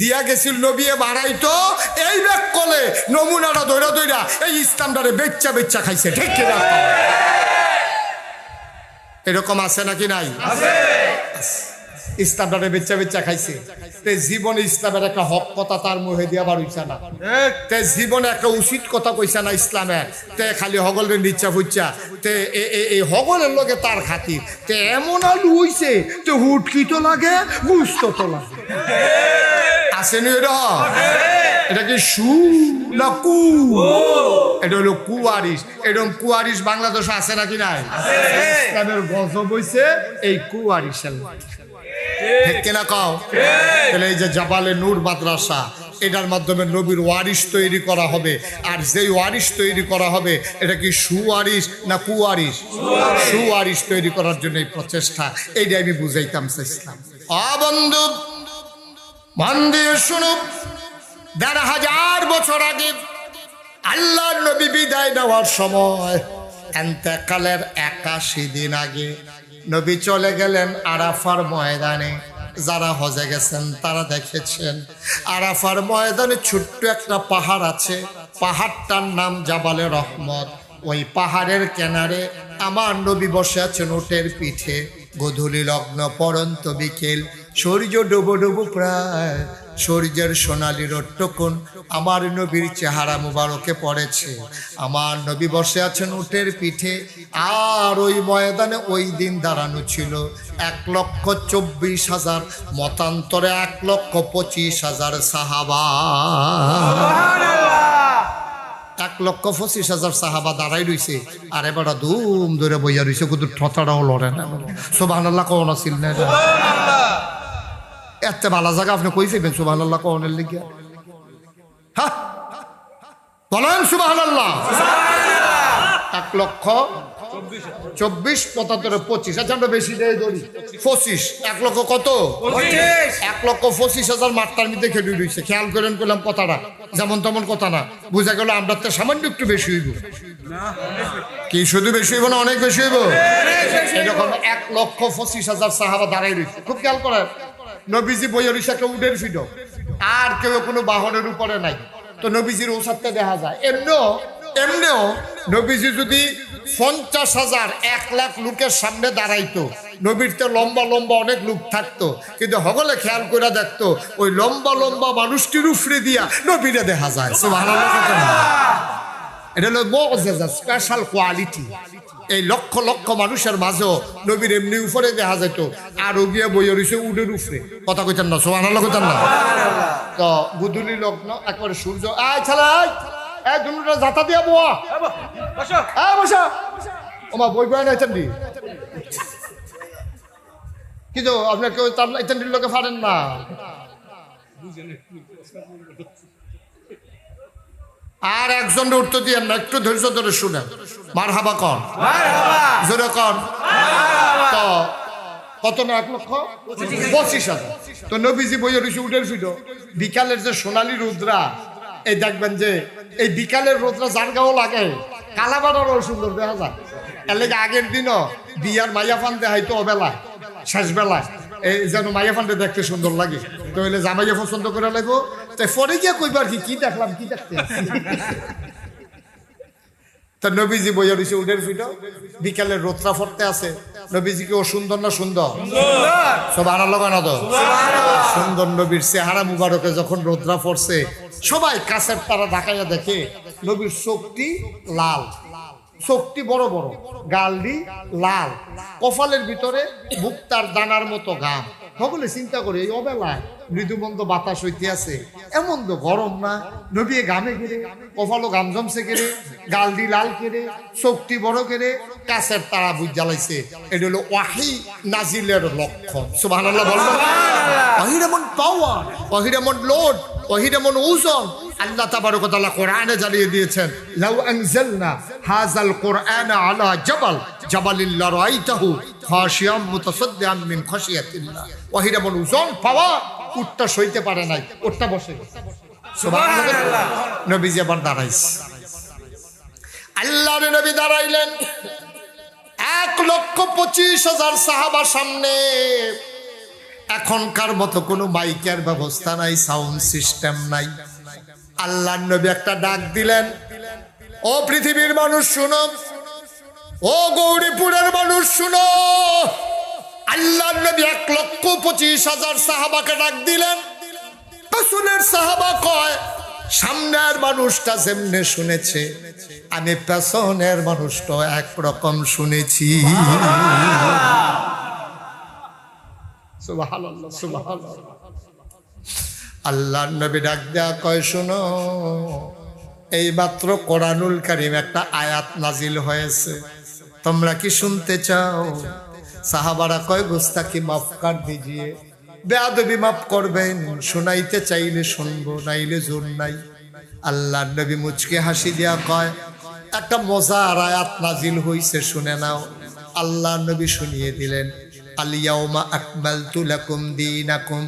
দিয়া গেছিল নবিয়ে বাড়াইতো এই ব্যাগ কলে নমুনাটা দৈরা দৈরা এই ইসলামটারে বেচ্চা বেচ্চা খাইছে ঠিক কিনা এরকম আছে নাকি নাই? ইসলামটারে বেচ্চা বেচ্চা খাইছে। তে জীবনে ইসলামের একটা হক কথা তার মুহে দিয়া বাড়িছে না। তে জীবনে একটা উচিত কথা কইছে না ইসলামের। তে খালি হগলের নিচ্ছা ফুচ্চা তে এই হগলের লগে তার খাতির। তে এমন আলু হইছে তে হুটকি তো লাগে গুস্ত তো লাগে। আসেনি এটা এটা কি সু না কু এটা হলো কুয়ারিস এরকম কুয়ারিস বাংলাদেশে আছে নাকি নাই ইসলামের গজব হইছে এই কুয়ারিসের ঠিক কিনা কও তাহলে এই যে জাবালে নূর মাদ্রাসা এটার মাধ্যমে নবীর ওয়ারিস তৈরি করা হবে আর যেই ওয়ারিস তৈরি করা হবে এটা কি সুয়ারিস না কুয়ারিস সুয়ারিস তৈরি করার জন্য এই প্রচেষ্টা এইটা আমি বুঝাইতাম চাইছিলাম অবন্ধু মন দিয়ে শুনুক দেড় হাজার বছর আগে আল্লাহ নবী বিদায় নেওয়ার সময়, এন্তেকালের একাশি দিন আগে নবী চলে গেলেন আরাফার ময়দানে। যারা হজে গেছেন তারা দেখেছেন, আরাফার ময়দানে ছোট্ট একটা পাহাড় আছে। পাহাড়টার নাম জাবালে রহমত। ওই পাহাড়ের কেনারে আমার নবী বসে আছেন ওটের পিঠে। গধূলি লগ্ন পরন্ত বিকেল সূর্য ডুবো ডুবো প্রায়। সূর্যের সোনালি রট্টকুন আমার নবীর চেহারা মুবারকে পড়েছে। আমার নবী বসে আছেন উটের পিঠে আর ওই ময়দানে ওই দিন দাঁড়ানো ছিল এক লক্ষ চব্বিশ হাজার মতান্তরে এক লক্ষ পঁচিশ হাজার সাহাবা। এক লক্ষ পঁচিশ হাজার সাহাবা দাঁড়াই রইছে আর এবার ধুম ধরে বইয়া রইছে কিন্তু ঠতাটাও লড়ে না। সব সোবাহ কোন আছিল না? এত ভালো জায়গা আপনি কই ফেবেন সুবাহ আল্লাহ কনের লিগে? হ্যাঁ বলেন সুবাহ আল্লাহ এক লক্ষ চব্বিশ পঁচাত্তর পঁচিশ। আচ্ছা আমরা বেশি দেয় ধরি। পঁচিশ। এক লক্ষ কত? এক লক্ষ পঁচিশ হাজার মাঠটার মধ্যে খেলে রয়েছে খেয়াল করেন করলাম কথাটা। যেমন তেমন কথা না। বুঝা গেল আমরা তো সামান্য একটু বেশি হইব। কি শুধু বেশি হইব না অনেক বেশি হইব? এরকম এক লক্ষ পঁচিশ হাজার সাহাবা দাঁড়াই রয়েছে খুব খেয়াল করেন। নবীজি বইয়ের একটা উডের ফিড। আর কেউ কোনো বাহনের উপরে নাই। তো নবীজির ওসাদটা দেখা যায়। এমনিও এমনিও নবীজি যদি পঞ্চাশ হাজার, এক লাখ লোকের সামনে দাঁড়াইতো, নবীর তো লম্বা লম্বা অনেক লোক থাকতো। কিন্তু হগলে খেয়াল করে দেখতো, ওই লম্বা লম্বা মানুষটির উফরে দিয়া নবীরে দেখা যায়। এটা হলো স্পেশাল কোয়ালিটি এই লক্ষ লক্ষ মানুষের মাঝেও নবীর এমনি উপরে দেখা যেত। আর গিয়ে বইয়ে রয়েছে উডের উপরে। কথা কইতেন না সোমান আল্লাহ কইতেন না। তো গুদুলি লগ্ন একবারে সূর্য। আয় আয় এই দুটা যাতা দিয়া বোয়া। আয় বসা ওমা বই বয় না চান্দি কিন্তু আপনার কেউ তার চান্দির লোকে পারেন না। আর একজন উত্তর দিয়ে না একটু ধৈর্য ধরে শুনেন। মার হাবা কন জোরে কন। তো কত না এক লক্ষ? পঁচিশ হাজার। তো নবীজি বইয়ের রয়েছে উঠের ফিডো বিকালের যে সোনালী রুদ্রা এই দেখবেন যে এই বিকালের রোদ্রা যার গাও লাগে কালাবাড়ারও সুন্দর দেখা যায়। এর লেগে আগের দিনও বিয়ার মাইয়া ফান দেখাইতো অবেলায় শেষ বেলায় এই যেন মাইয়া ফান্ডে দেখতে সুন্দর লাগে। তো হইলে জামাইয়া পছন্দ করে লাগবো। তাই পরে গিয়ে কইবার কি কি দেখলাম কি দেখতে? তা নবীজি বইয়া রয়েছে উডের ফিটো বিকালের রোত্রা ফরতে আছে। নবীজি কি ও সুন্দর না সুন্দর? সব আনার লগা না তো? সুন্দর নবীর চেহারা মুবারকে যখন রোদ্রা পড়ছে সবাই কাছের তারা ঢাকাইয়া দেখে নবীর চোখটি লাল। চোখটি বড় বড় গালডি লাল। কপালের ভিতরে মুক্তার দানার মতো গাম সকলে চিন্তা করে এই অবেলায় মৃদুমন্দ বাতাস হইতে আছে এমন তো গরম না। নবী গামে কেড়ে কপালও গাম জমছে কেড়ে গালডি লাল কেড়ে চোখটি বড় কেড়ে কাছের তারা বুঝ জ্বালাইছে। এটা হলো ওয়াহি নাজিলের লক্ষণ। সুবহানাল্লাহ বলব ওহির এমন পাওয়ার ওহির এমন লোড ওহির এমন ওজন। আল্লাহ তাবারক ওয়া তাআলা কোরআনে জ্বালিয়ে দিয়েছেন লাউ আনজালনা হাযাল কোরআন আলা জাবাল জাবালিল্লা রাআইতাহু খাশিয়াম মুতাসাদ্দিআন মিন খাশিয়াতিল্লাহ। ওজন পাওয়া সইতে পারে নাই। বসে। সুবহানাল্লাহ। দাঁড়াইছে। আল্লাহর নবী দাঁড়াইলেন। এক লক্ষ পঁচিশ হাজার সাহাবার সামনে। এখনকার মতো কোনো মাইকের ব্যবস্থা নাই, সাউন্ড সিস্টেম নাই। আল্লাহ নবী একটা ডাক দিলেন, ও পৃথিবীর মানুষ, শুনো। ও গৌরীপুরের মানুষ, শুনো। আল্লাহ নবী এক লক্ষ পঁচিশ হাজার সাহাবাকে ডাক দিলেন। রসুলের সাহাবা কয়, সামনের মানুষটা যেমনে শুনেছে, আমি পেছনের মানুষটা একরকম শুনেছি। আল্লাহ নবী ডাক দেয়া কয়, শুনো এই মাত্র কোরআনুল কারিম একটা আয়াত নাজিল হয়েছে। তোমরা কি শুনতে চাও? সাহাবারা কয় গোস্তাকি মাফ কার দিজিয়ে? বেয়াদবি মাফ করবেন, শোনাইতে চাইলে শুনব, নাইলে জোর নাই। আল্লাহ নবী মুচকে হাসি দিয়া কয়, একটা মজার আয়াত নাজিল হইছে, শুনে নাও। আল্লাহ নবী শুনিয়ে দিলেন আলিয়াউমা আকমালতু লাকুম দীনাকুম,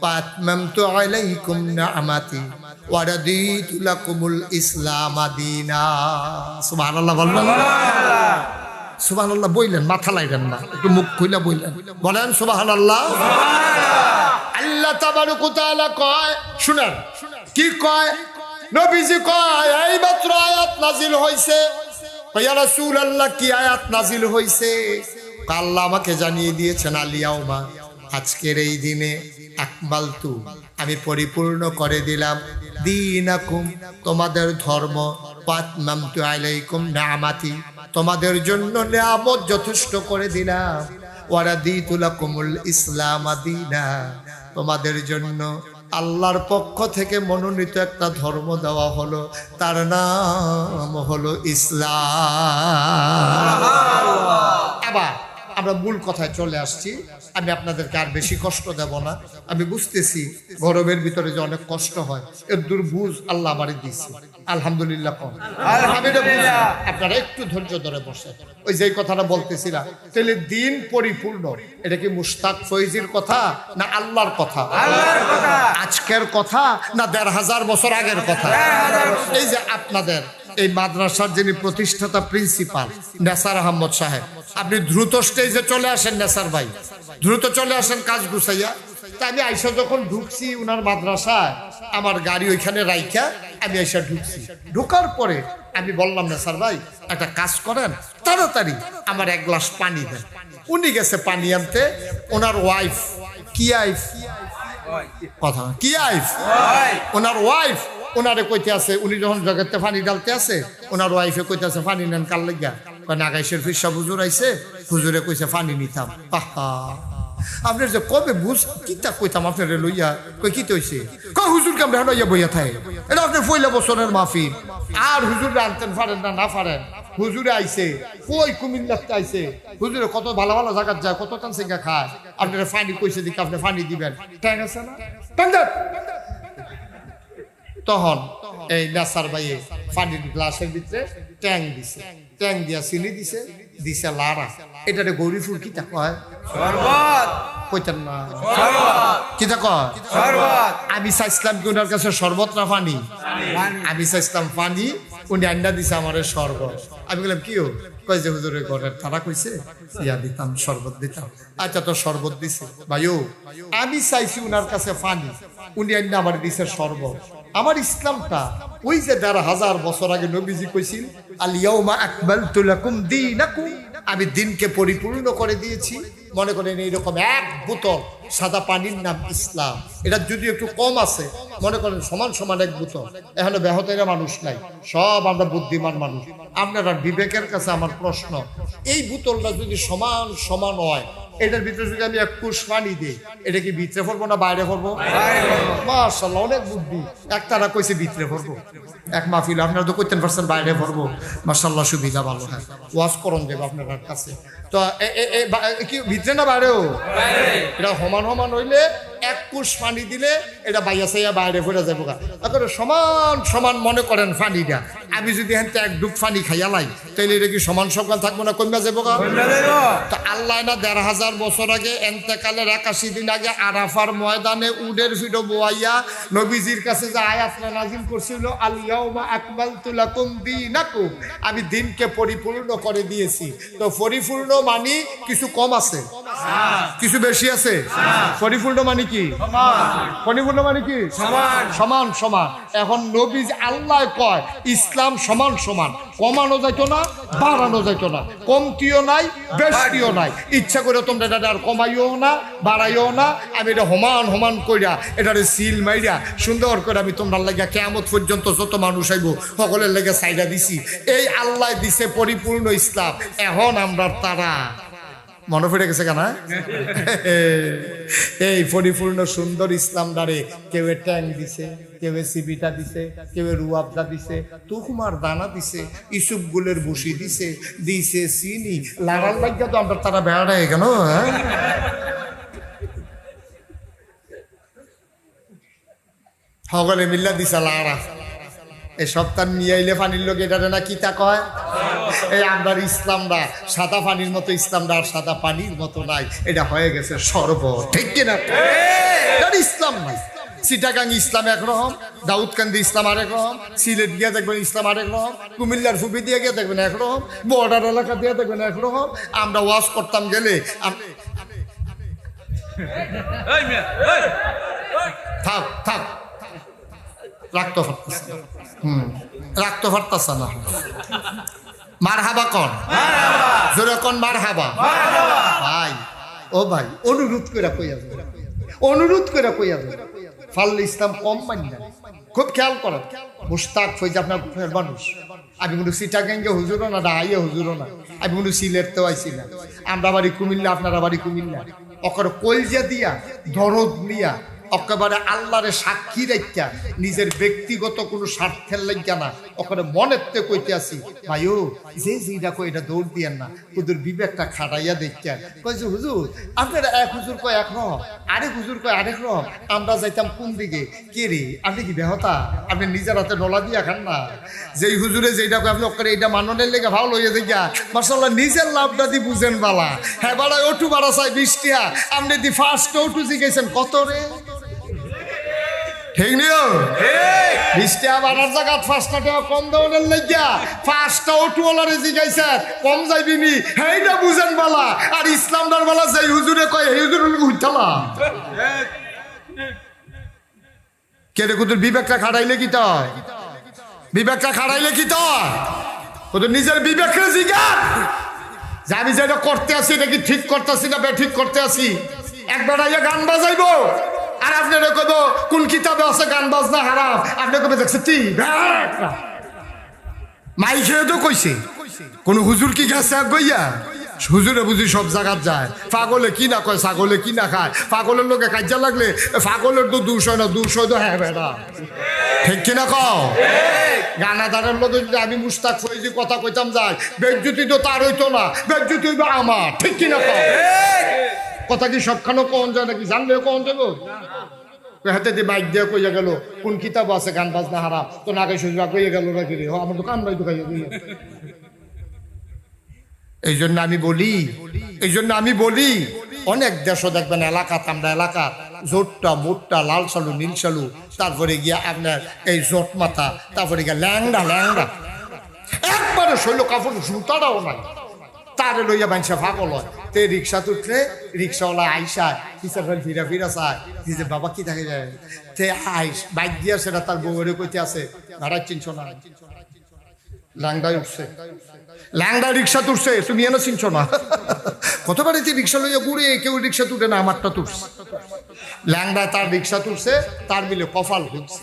ওয়া আতমামতু আলাইকুম নি'মাতি, ওয়া রাদিতু লাকুমুল ইসলাম দীনা। সুবহানাল্লাহ, বলবেন বইলেন, মাথা লাইলেন না। একটু মুখ খুইলা বইলেন। বলেন সুবহানাল্লাহ। আল্লাহ তাবারক ওয়া তাআলা কয়, শুনেন, কি কয়? নবীজি কয় এই মাত্র আয়াত নাজিল হইছে। ইয়া রাসূলুল্লাহ, কি আয়াত নাজিল হইছে? আল্লাহ আমাকে জানিয়ে দিয়েছেন আলিয়াউমা আজকের এই দিনে আকমালতু আমি পরিপূর্ণ করে দিলাম। দিনাকুম, তোমাদের ধর্ম। পাতমামতু আলাইকুম নামাতি তোমাদের জন্য নিয়ামত যথেষ্ট করে দিলাম। ওয়ারা দিতুলাকুমুল ইসলাম দিনা। তোমাদের জন্য আল্লাহর পক্ষ থেকে মনোনীত একটা ধর্ম দেওয়া হলো, তার নাম হলো ইসলাম। আবার আমরা মূল কথায় চলে আসছি। আমি আপনাদেরকে আর বেশি কষ্ট দেব না। আমি বুঝতেছি গরমের ভিতরে যে অনেক কষ্ট হয়, এর দুর্বুঝ আল্লাহ আমারই দিচ্ছে আলহামদুলিল্লাহ কম। আপনারা একটু ধৈর্য ধরে বসে ওই যে কথাটা বলতেছিলাম তাহলে দিন পরিপূর্ণ। এটা কি মুস্তাক ফৈজির কথা না আল্লাহর কথা? আজকের কথা না দেড় হাজার বছর আগের কথা? এই যে আপনাদের এই মাদ্রাসার যিনি প্রতিষ্ঠাতা প্রিন্সিপাল নেসার আহমদ সাহেব আপনি দ্রুত স্টেজে চলে আসেন নেসার ভাই। দ্রুত চলে আসেন কাজ গুছাইয়া। তা আমি আইসা যখন ঢুকছি উনার মাদ্রাসায় আমার গাড়ি ওইখানে রাইখা আমি আইসা ঢুকছি। ঢুকার পরে আমি বললাম, না স্যার ভাই, একটা কাজ করেন, তাড়াতাড়ি আমার এক গ্লাস পানি দেন। উনি গেছে পানি আনতে। ওনার ওয়াইফ কি আইফ কথা কি আইফ ওনার ওয়াইফ ওনারে কইতে আছে, উনি যখন জগতে পানি ডালতে আছে, ওনার ওয়াইফে কইতে আছে, পানি নেন কাল লাগিয়া নাগাইশের ফিরসা হুজুর আইছে, হুজুরে কইছে, পানি নিতাম। আহা। আপনার যে কবে বুঝ কিতা কইতাম আপনার লইয়া, কই কি তৈছে কই হুজুর কামড়ে লইয়া বইয়া থাকে এটা আপনার পয়লা বছরের মাহফিল। আর হুজুরে আনতেন পারেন না না পারেন হুজুরে আইছে, কই কুমিল্লাতে আইছে? হুজুরে কত ভালো ভালো জায়গা যায়, কত টান সিঙ্গা খায়। আপনারা ফানি কইছে দিকে আপনি ফানি দিবেন। ট্যাং আছে না? ট্যাং। তখন এই নাসার ভাইয়ে পানির গ্লাসের ভিতরে ট্যাং দিছে। ট্যাং দিয়া চিনি দিছে। দিছে লারা। এটারে গৌরী ফুল কয়? কইতেন না। কিতা কয়? আমি চাইছিলাম কি ওনার কাছে শরবত না পানি? আমি চাইছিলাম পানি উনি আন্ডা দিছে আমার শরবত। আমি বললাম কি ও কয় যে হুজুরের ঘরের তারা কইছে? ইয়া দিতাম শরবত দিতাম। আচ্ছা তো শরবত দিছে। ভাইও আমি চাইছি উনার কাছে পানি। উনি আন্ডা আমার দিছে শরবত। আমার ইসলামটা ওই যে দেড় হাজার বছর আগে নবীজি কইছিল আলিয়াউমা আকমালতু লাকুম দীনাকুম। আমি দিনকে পরিপূর্ণ করে দিয়েছি। মনে করেন এইরকম এক বোতল সাদা পানির নাম ইসলাম। এটা যদি একটু কম আছে, মনে করেন সমান সমান এক বোতল। এখানে ব্যাহতেরা মানুষ নাই, সব আমরা বুদ্ধিমান মানুষ। আপনারা বিবেকের কাছে আমার প্রশ্ন, এই বোতলটা যদি সমান সমান হয় এটার ভিতরে যদি আমি এক কুশ পানি দিই এটা কি ভিতরে পড়ব না বাইরে পড়ব মার্শাল্লাহ অনেক বুদ্ধি। একতারা কইছে ভিতরে পড়ব এক মাহফিল আপনারা তো করতেন পারছেন বাইরে পড়ব মার্শাল্লাহ সুবিধা ভালো হ্যাঁ। ওয়াশ করন দেব আপনার কাছে। তো কি ভিতরে না বাইরেও এটা সমান সমান হইলে এক কুশ পানি দিলে এটা বাইয়া সাইয়া বাইরে পড়ে যাব সমান সমান মনে করেন পানিটা। আমি যদি হেনতে এক ডুব পানি খাইয়া লাই তাহলে এটা কি সমান সকাল থাকব না কমে যাব তো আল্লাহ না দেড় হাজার বছর আগে এন্তেকালের একাশি দিন আগে আরাফার ময়দানে উডের ফিডো বোয়াইয়া নবীজির কাছে যে আয়াতটা নাজিল করছিল আলিয়াউমা আকমালতু লাকুম দীনাকুম। আমি দিনকে পরিপূর্ণ করে দিয়েছি। তো পরিপূর্ণ মানি কিছু কম আছে। কিছু বেশি আছে? পরিপূর্ণ মানে কি? পরিপূর্ণ মানে কি? সমান। সমান এখন নবী আল্লাহ কয় ইসলাম সমান সমান। কমানো যাইতো না বাড়ানো যাইতো না। কমতিও নাই বেশিও নাই। ইচ্ছা করে তোমরা এটা আর কমাইও না বাড়াইও না। আমি এটা সমান সমান কইরা এটারে সিল মাইরা সুন্দর করে আমি তোমরা লাগিয়া কেমত পর্যন্ত যত মানুষ আইব সকলের লেগে সাইডা দিছি। এই আল্লাহ দিছে পরিপূর্ণ ইসলাম। এখন আমরা তারা। মনে পড়ে গেছে কেনা এই পরিপূর্ণ সুন্দর ইসলাম দ্বারে কেউ ট্যাং দিছে, কেউ সিবিটা দিছে, কেউ রুয়াবদা দিছে তুকুমার দানা দিছে ইসুপ গুলের বসি দিছে দিছে চিনি। লাগার লাগিয়া তো আমরা তারা বেড়া হয়ে গেল হ্যাঁ? সকলে মিল্লা দিছে লারা। এই সপ্তাহ নিয়ে আইলে পানির লোক এটা না কিতা কয়? এই আমরা ইসলামরা সাদা পানির মতো ইসলামরা আর সাদা পানির মতো নাই। এটা হয়ে গেছে সর্ব ঠিক কিনা? ইসলাম নাই। চিটাগাং ইসলাম একরকম দাউদকান্দি ইসলাম আরেক রকম সিলেট গিয়ে দেখবেন ইসলাম আরেক রকম কুমিল্লার ফুপি দিয়ে গিয়ে দেখবেন একরকম বর্ডার এলাকা দিয়ে দেখবেন একরকম আমরা ওয়াশ করতাম গেলে। থাক থাক। রাখতে পারতেছে না। হুম রাখতে পারতেছে না। মার হাবা কন মার হাবা ভাই, ও ভাই, অনুরোধ করে কইয়া যাবে অনুরোধ করে কইয়া যাবে ফাল্লে ইসলাম কম মানি না। খুব খেয়াল করেন, মুস্তাক ফৈজ আপনার ফের মানুষ। আমি কোনো সিটাগেঙ্গে হুজুরও না ডাইয়ে হুজুরও না। আমি কোনো সিলেটতেও আইছি না। আমরা বাড়ি কুমিল্লা, আপনারা বাড়ি কুমিল্লা। অকর কলজা দিয়া, দরদ নিয়া একেবারে আল্লাহরে সাক্ষী রাখা নিজের ব্যক্তিগত কোনো স্বার্থের লাগিয়া না। ওখানে মনের তে কইতে আসি ভাইও যে যেটা কই এটা দৌড় দিয়েন না ওদের বিবেকটা খাটাইয়া কই যে, হুজুর, আপনারা এক হুজুর কয় এক রকম আরেক হুজুর কয় আরেক রকম আমরা যাইতাম কোন দিকে? কে রে, আপনি কি বেহতা? আপনি নিজের হাতে নলা দিয়া খান না? যেই হুজুরে যেটা কয়, আপনি ওখানে এইটা মাননের লেগে ভালো হইয়া দেখিয়া মার্শাল্লাহ নিজের লাভটা দি বুঝেন বালা। হ্যাঁ বাড়ায়, ওটু বাড়া চাই, বৃষ্টিয়া, আপনি দি ফার্স্ট ওটু জিগেছেন কত রে? ঠিক নিও বৃষ্টি আবার আর জায়গা পাঁচটা টাকা কম দেওয়ার লাগিয়া। পাঁচটা অটুওয়ালারে জিগাইছেন কম যাইবি নি। হেইটা বুঝেন বালা। আর ইসলামদার বালা যাই হুজুরে কয় এই হুজুর উঠালা কেরে কুতুর বিবেকটা খাড়াইলে কি তয়? বিবেকটা খাড়াইলে কি তয়? ওদের নিজের বিবেককে জিগান। যে আমি যেটা করতে আসি এটা কি ঠিক করতেছি না বে ঠিক করতে আসি। একবার আইয়া গান বাজাইবো। আপনারা কব কোন কিতাবে আছে গান বাজনা হারাম? আপনি কবে দেখছে তি মাই খেয়ে তো কইছে। কোন হুজুর কি গেছে গইয়া? হুজুরে বুঝি সব জায়গাত যায়। পাগলে কি না কয়, ছাগলে কি না খায়? পাগলের লোকে কাজা লাগলে পাগলের তো দুশো না দুশো তো হ্যাঁ বেড়া ঠিক কিনা কও? গানাদারের লোকে যদি আমি মুস্তাক ফৈজি কথা কইতাম যাই বেজ্জুতি তো তার হইতো না, বেজ্জুতি হইবে আমার। ঠিক কিনা কও? কথা কি সবখানে কন যায় নাকি জানলে কন যাব হাতে দিয়ে বাইক দিয়ে কইয়া গেল, কোন কিতাব আছে গান বাজনা হারাম, তো নাগে সুযোগ কইয়া গেল নাকি রে? আমার তো কাম নাই তো খাইয়া কইয়া। এই জন্য আমি বলি এই জন্য আমি বলি, অনেক দেশও দেখবেন এলাকা আমরা এলাকা, জোটটা, মোটটা, লাল সালু, নীল সালু, তারপরে গিয়া আপনার এই জোট মাথা, তারপরে গিয়া ল্যাংড়া ল্যাংড়া। একবারে শৈল কাপড় জুতাটাও নাই। তারে লইয়া মানুষে পাগল হয়। তে রিক্সা তুটলে রিক্সাওয়ালা আইসা কিসের ফের ফিরা চায়। দিছে বাবা কি থাকে যায় তে আইস, বাইক দিয়া সেটা তার বউরে কইতে আছে ভাড়া চিনছ না? ল্যাংডায় উঠছে। ল্যাংডা রিক্সা তুলছে তুমি এনে চিনছো না? কত বাড়িতে রিক্সা লইয়া ঘুরে, কেউ রিক্সা তুলে না, আমারটা তুলছে। ল্যাংডা তার রিক্সা তুলছে, তার মিলে কপাল ঘুরছে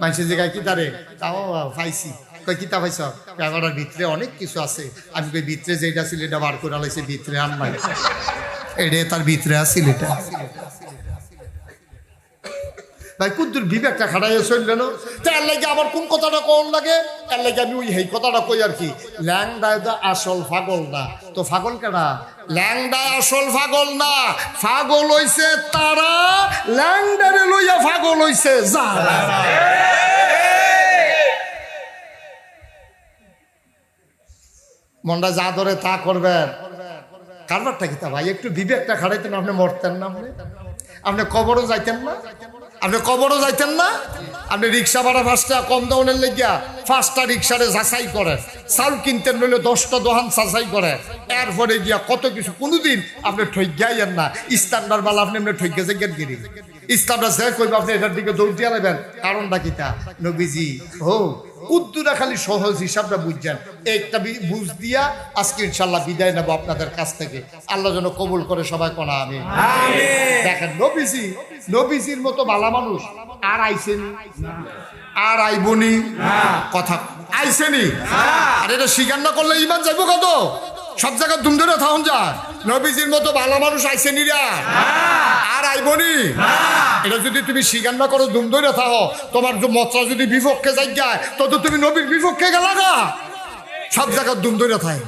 মানুষের জায়গায় কি তারে? তাও পাইছি। কই কিতা পাইছ ক্যামেরার ভিতরে অনেক কিছু আছে। আমি কই, ভিতরে যেটা ছিল এটা বার করে লাইছে ভিতরে আন নাই। এটা তার ভিতরে আছিল এটা। ভাই, কুদ্দুর বিবেকটা খাটাইয়া চললে না? এর লাগে আবার কোন কথাটা কোন লাগে? তার লাগে আমি ওই সেই কথাটা কই আর কি? ল্যাংডা দা আসল ফাগল না। তো ফাগল কেনা ল্যাংডা আসল ফাগল না। ফাগল হইছে তারা, ল্যাংডারে লইয়া ফাগল হইছে যারা। মনটা যা ধরে তা করবেন। কারবারটা কি তা ভাই? একটু বিবেকটা খাড়াইতেন, আপনি মরতেন না আপনি? আপনি কবরও যাইতেন না? আপনি কবরও যাইতেন না? আপনি রিক্সা ভাড়া পাঁচটা কম দাউনের লেগিয়া পাঁচটা রিক্সারে যাচাই করে চাউল কিনতেন নইলে দশটা দোহান যাচাই করে এরপরে গিয়া কত কিছু, কোনোদিন আপনি ঠইগাইয়েন না। স্ট্যান্ডার্ড বালা আপনি এমনি ঠইগে যাইয়েন গিরি। স্ট্যান্ডার্ড যে কইব আপনি এটার দিকে দৌড় দিয়া নেবেন। কারণটা কিতা নবীজি, ও উদ্দুরা খালি সহজ হিসাবটা বুঝছেন। একটা বুঝ দিয়া আজকে ইনশাল্লাহ বিদায় নেব আপনাদের কাছ থেকে। আল্লাহ যেন কবুল করে সবাই কোনা আমি দেখেন নবীজি নবীজির মতো ভালা মানুষ আর আইসেনি। আর আইবনি। কথা আইসেনি? আর এটা স্বীকার না করলে ইমান যাইব কত? সব জায়গায় দুম ধরে থাকুন যায় নবীজির মতো ভালো মানুষ আইসে রা আর আইবনি এটা যদি তুমি স্বীকার না করো দুম ধরে থাকো। তোমার যে মতটা যদি বিপক্ষে যাই যায় তো তো তুমি নবীর বিপক্ষে গেলা না সব জায়গায় দুম ধরে থাকে।